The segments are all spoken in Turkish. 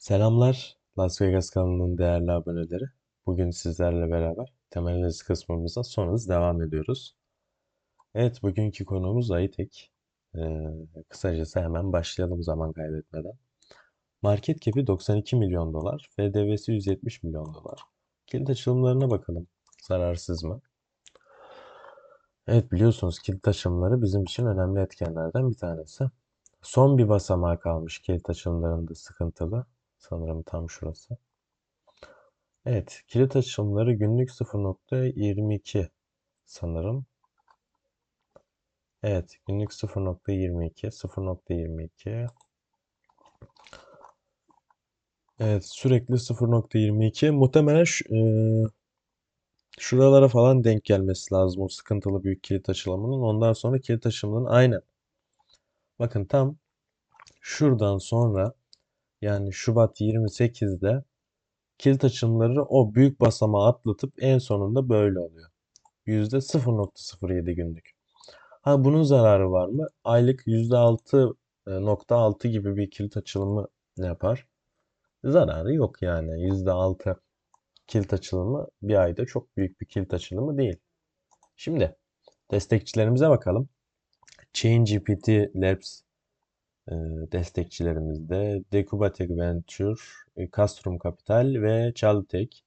Selamlar Las Vegas kanalının değerli aboneleri. Bugün sizlerle beraber temel analiz kısmımıza son hız devam ediyoruz. Evet bugünkü konuğumuz Ayitek. Ee, kısacası hemen başlayalım zaman kaybetmeden. Market cap'i 92 milyon dolar, FDV'si 170 milyon dolar. Kilit açılımlarına bakalım. Zararsız mı? Evet biliyorsunuz kilit açılımları bizim için önemli etkenlerden bir tanesi. Son bir basamağa kalmış kilit açılımlarında sıkıntılı. Sanırım tam şurası. Evet, kilit açılımları günlük 0.22 sanırım. Evet, günlük 0.22, 0.22. Evet, sürekli 0.22. Muhtemelen şu, e, şuralara falan denk gelmesi lazım o sıkıntılı büyük kilit açılımının. Ondan sonra kilit açılımının aynen. Bakın tam şuradan sonra yani Şubat 28'de kilit açılımları o büyük basamağı atlatıp en sonunda böyle oluyor. %0.07 günlük. Ha bunun zararı var mı? Aylık %6.6 gibi bir kilit açılımı yapar? Zararı yok yani. %6 kilit açılımı bir ayda çok büyük bir kilit açılımı değil. Şimdi destekçilerimize bakalım. ChainGPT Labs e, destekçilerimizde Decubatek Venture, Castrum Capital ve Çaltek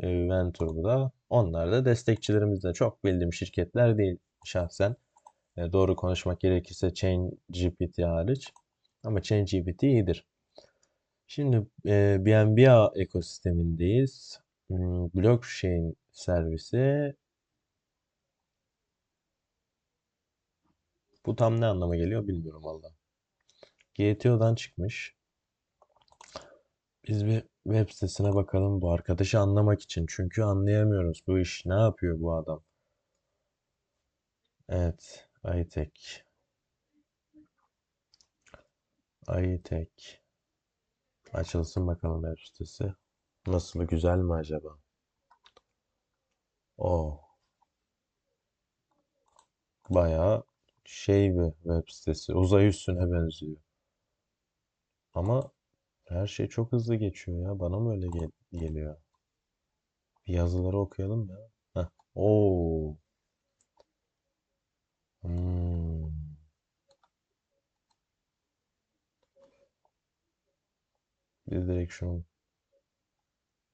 e, Venture'da. Onlar da destekçilerimizde çok bildiğim şirketler değil şahsen. Doğru konuşmak gerekirse ChainGPT hariç. Ama ChainGPT iyidir. Şimdi BNB ekosistemindeyiz. Hmm, Blockchain servisi bu tam ne anlama geliyor bilmiyorum valla. GTO'dan çıkmış. Biz bir web sitesine bakalım bu arkadaşı anlamak için. Çünkü anlayamıyoruz bu iş. Ne yapıyor bu adam? Evet. Aytek. Aytek. Açılsın bakalım web sitesi. Nasıl güzel mi acaba? O. Bayağı şey bir web sitesi. Uzay üstüne benziyor. Ama her şey çok hızlı geçiyor ya. Bana mı öyle gel- geliyor? Bir yazıları okuyalım ya. Heh. Oo. Hmm. Bir direkt şunun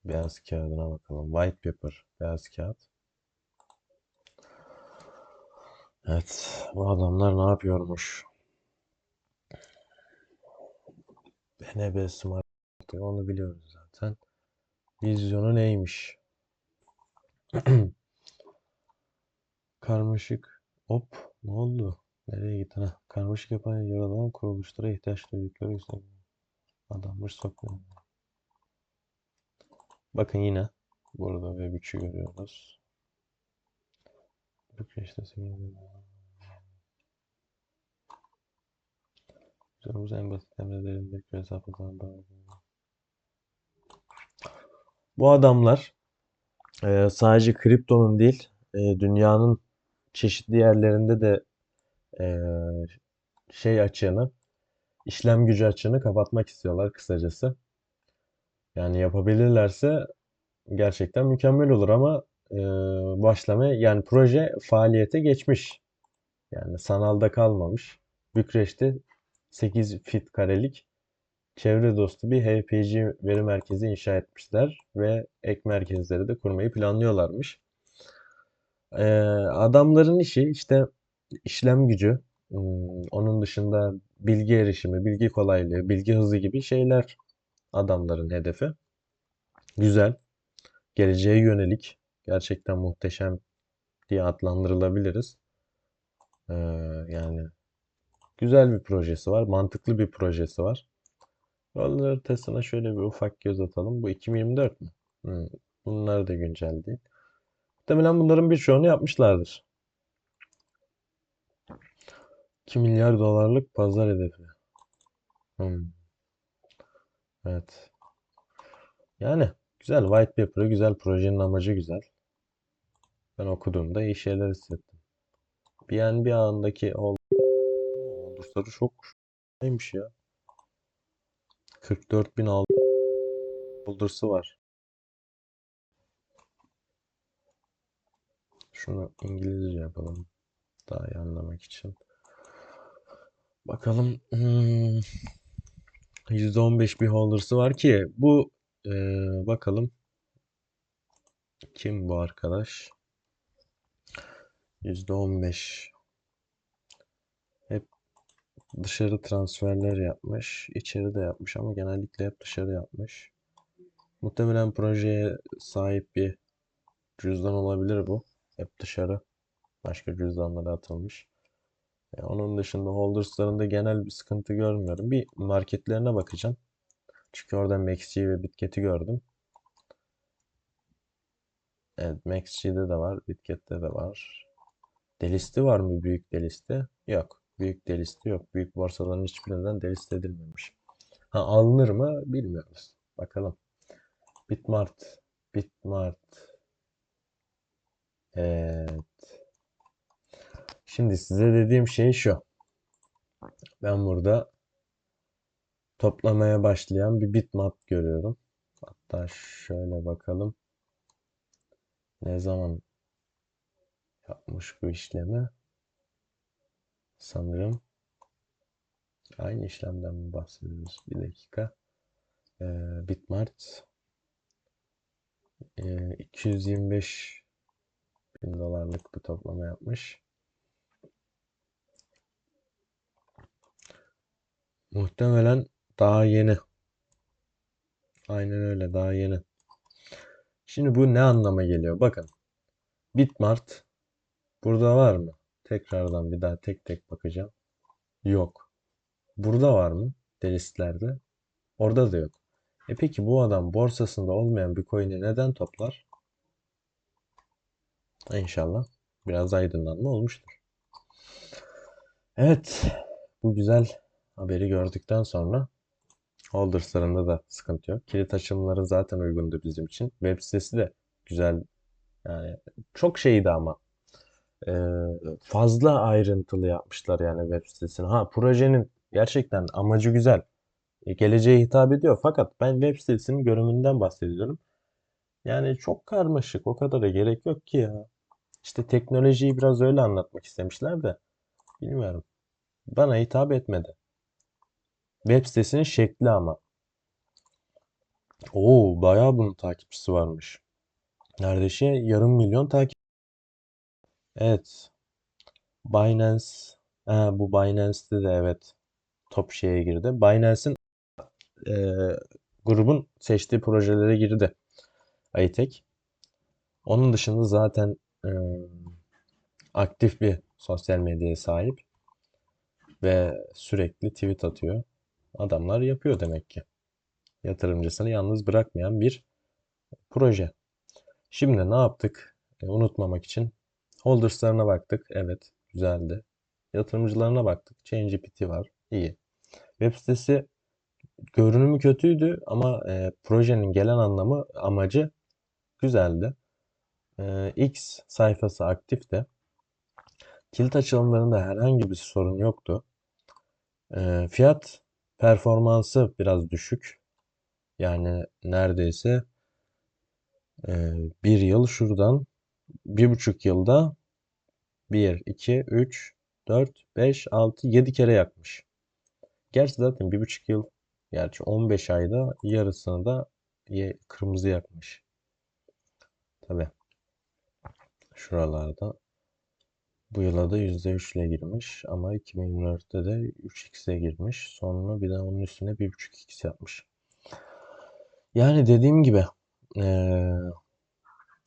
beyaz kağıdına bakalım. White paper, beyaz kağıt. Evet, bu adamlar ne yapıyormuş? BNB Smart, onu biliyoruz zaten. Vizyonu neymiş? Karmaşık. Hop, ne oldu? Nereye gittin? ha? Karmaşık yapan yaradan kuruluşlara ihtiyaç duydukları yüzden adammış sokmuyor. Bakın yine burada Web3'ü görüyoruz. Bu işte Üzerimize en basit emrederindeki hesaplardan bağlı. Bu adamlar e, sadece kriptonun değil, e, dünyanın çeşitli yerlerinde de e, şey açığını, işlem gücü açığını kapatmak istiyorlar kısacası. Yani yapabilirlerse gerçekten mükemmel olur ama e, başlamaya yani proje faaliyete geçmiş. Yani sanalda kalmamış. Bükreş'te 8 fit karelik çevre dostu bir HPC veri merkezi inşa etmişler ve ek merkezleri de kurmayı planlıyorlarmış. Ee, adamların işi işte işlem gücü, hmm, onun dışında bilgi erişimi, bilgi kolaylığı, bilgi hızı gibi şeyler adamların hedefi. Güzel, geleceğe yönelik, gerçekten muhteşem diye adlandırılabiliriz. Ee, yani güzel bir projesi var, mantıklı bir projesi var. Yol haritasına şöyle bir ufak göz atalım. Bu 2024 mü? Hmm, Bunlar da güncel değil. Muhtemelen bunların birçoğunu yapmışlardır. 2 milyar dolarlık pazar hedefi. Hmm, Evet. Yani güzel white paper'ı güzel, projenin amacı güzel. Ben okuduğumda iyi şeyler hissettim. BNB ağındaki ol- olursa çok neymiş ya? 44.006 holder'sı var. Şunu İngilizce yapalım. Daha iyi anlamak için. Bakalım. Hmm, %15 bir holder'sı var ki bu e, bakalım kim bu arkadaş? %15 hep dışarı transferler yapmış. içeri de yapmış ama genellikle hep dışarı yapmış. Muhtemelen projeye sahip bir cüzdan olabilir bu. Hep dışarı. Başka cüzdanlara atılmış. E, onun dışında holders'larında genel bir sıkıntı görmüyorum. Bir marketlerine bakacağım. Çünkü orada MaxG ve Bitket'i gördüm. Evet MaxG'de de var. Bitket'te de var. Delisti var mı büyük delisti? Yok. Büyük delisti yok. Büyük borsaların hiçbirinden delist edilmemiş. Ha alınır mı bilmiyoruz. Bakalım. Bitmart. Bitmart. Evet. Şimdi size dediğim şey şu. Ben burada toplamaya başlayan bir bitmap görüyorum. Hatta şöyle bakalım. Ne zaman yapmış bu işlemi? Sanırım aynı işlemden mi bahsediyoruz? Bir dakika. Ee, Bitmart e, 225 bin dolarlık bir toplama yapmış. Muhtemelen daha yeni. Aynen öyle daha yeni. Şimdi bu ne anlama geliyor? Bakın. Bitmart burada var mı? Tekrardan bir daha tek tek bakacağım. Yok. Burada var mı? Delistlerde. Orada da yok. E peki bu adam borsasında olmayan bir coin'i neden toplar? İnşallah biraz aydınlanma olmuştur. Evet. Bu güzel haberi gördükten sonra holders'larında da sıkıntı yok. Kilit açılımları zaten uygundu bizim için. Web sitesi de güzel. Yani çok şeydi ama fazla ayrıntılı yapmışlar yani web sitesini. Ha projenin gerçekten amacı güzel. E, geleceğe hitap ediyor fakat ben web sitesinin görünümünden bahsediyorum. Yani çok karmaşık. O kadar da gerek yok ki ya. İşte teknolojiyi biraz öyle anlatmak istemişler de bilmiyorum. Bana hitap etmedi. Web sitesinin şekli ama. Oo, bayağı bunun takipçisi varmış. Neredeyse yarım milyon takip. Evet. Binance. Ha, bu Binance'de de evet. Top şeye girdi. Binance'in e, grubun seçtiği projelere girdi. Aytek. Onun dışında zaten e, aktif bir sosyal medyaya sahip ve sürekli tweet atıyor. Adamlar yapıyor demek ki. Yatırımcısını yalnız bırakmayan bir proje. Şimdi ne yaptık? E, unutmamak için holders'larına baktık. Evet, güzeldi. Yatırımcılarına baktık. ChangeGPT var. iyi. Web sitesi görünümü kötüydü ama e, projenin gelen anlamı, amacı güzeldi. E, X sayfası aktifti. Kilit açılımlarında herhangi bir sorun yoktu. E, fiyat performansı biraz düşük. Yani neredeyse e, bir yıl şuradan bir buçuk yılda 1, 2, 3, 4, 5, 6, 7 kere yakmış. Gerçi zaten bir buçuk yıl gerçi 15 ayda yarısını da kırmızı yakmış. Tabi şuralarda bu yıla da %3 ile girmiş ama 2024'te de 3x'e girmiş. Sonra bir de onun üstüne 1.5x yapmış. Yani dediğim gibi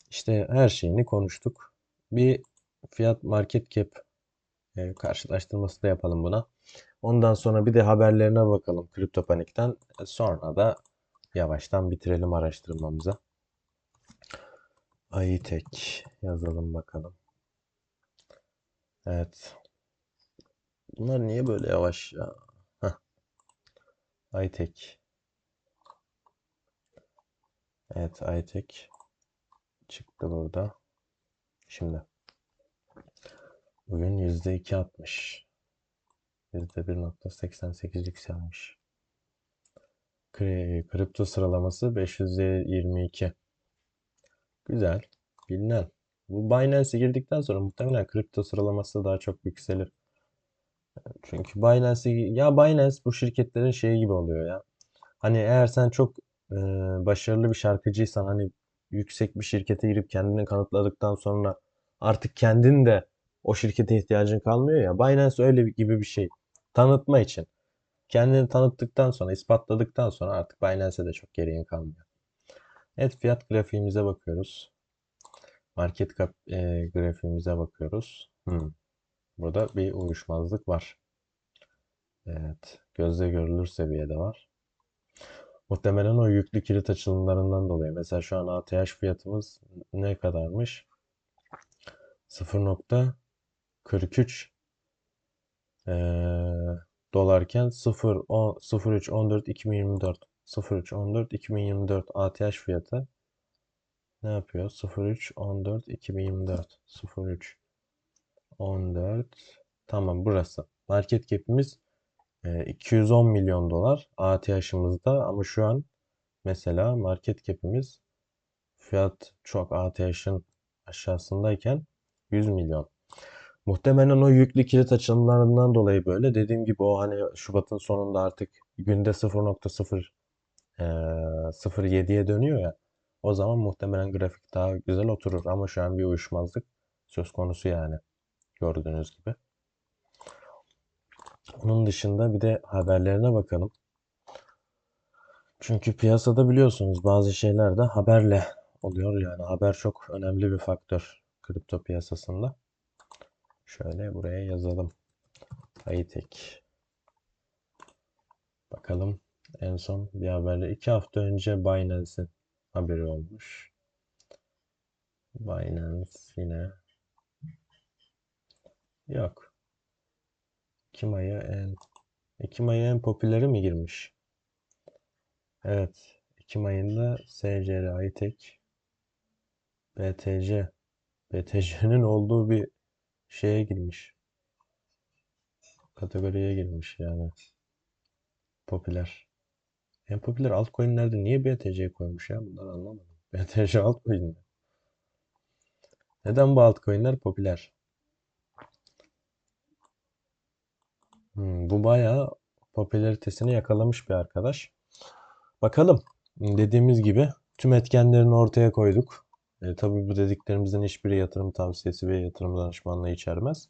işte her şeyini konuştuk. Bir fiyat market cap e, karşılaştırması da yapalım buna. Ondan sonra bir de haberlerine bakalım CryptoPanic'ten. E, sonra da yavaştan bitirelim araştırmamıza. Ayitek yazalım bakalım. Evet. Bunlar niye böyle yavaş ya? Heh. Aytek. Evet Aytek çıktı burada. Şimdi bugün %2 atmış. %1.88 yükselmiş. Kri- Kripto sıralaması 522. Güzel. Bilinen. Bu Binance'e girdikten sonra muhtemelen kripto sıralaması daha çok yükselir. Çünkü Binance'e ya Binance bu şirketlerin şeyi gibi oluyor ya. Hani eğer sen çok e, başarılı bir şarkıcıysan hani yüksek bir şirkete girip kendini kanıtladıktan sonra artık kendin de o şirkete ihtiyacın kalmıyor ya. Binance öyle gibi bir şey. Tanıtma için. Kendini tanıttıktan sonra, ispatladıktan sonra artık Binance'e de çok gereğin kalmıyor. Evet fiyat grafiğimize bakıyoruz. Market cap e, grafiğimize bakıyoruz. Hmm. Burada bir uyuşmazlık var. Evet. Gözle görülür seviyede var. Muhtemelen o yüklü kilit açılımlarından dolayı. Mesela şu an ATH fiyatımız ne kadarmış? 0.43 ee, dolarken 0 10 03 14 2024 03 14 2024 ATH fiyatı ne yapıyor? 03 14 2024 03 14 tamam burası. Market cap'imiz e, 210 milyon dolar ATH'ımızda ama şu an mesela market cap'imiz fiyat çok ATH'ın aşağısındayken 100 milyon. Muhtemelen o yüklü kilit açılımlarından dolayı böyle. Dediğim gibi o hani Şubat'ın sonunda artık günde 0.0 eee 0.7'ye dönüyor ya. O zaman muhtemelen grafik daha güzel oturur. Ama şu an bir uyuşmazlık söz konusu yani. Gördüğünüz gibi. Onun dışında bir de haberlerine bakalım. Çünkü piyasada biliyorsunuz bazı şeyler de haberle oluyor. Yani haber çok önemli bir faktör kripto piyasasında. Şöyle buraya yazalım. Hightech. Bakalım en son bir haberle. iki hafta önce Binance'in haberi olmuş. Binance yine yok. Ekim ayı en Ekim ayı en popüleri mi girmiş? Evet. Ekim ayında SCR Hightech BTC BTC'nin olduğu bir şeye girmiş. Kategoriye girmiş yani. Popüler. En popüler altcoin'lerde niye BTC koymuş ya? Bunları anlamadım. BTC altcoin mi? Neden bu altcoin'ler popüler? Hmm, bu bayağı popülaritesini yakalamış bir arkadaş. Bakalım. Dediğimiz gibi tüm etkenlerini ortaya koyduk. E, tabii bu dediklerimizin hiçbiri yatırım tavsiyesi ve yatırım danışmanlığı içermez.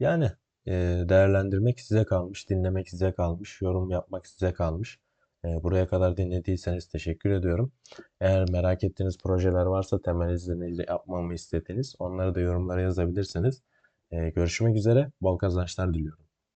Yani e, değerlendirmek size kalmış, dinlemek size kalmış, yorum yapmak size kalmış. E, buraya kadar dinlediyseniz teşekkür ediyorum. Eğer merak ettiğiniz projeler varsa temel izleniyle yapmamı istediğiniz onları da yorumlara yazabilirsiniz. E, görüşmek üzere, bol kazançlar diliyorum.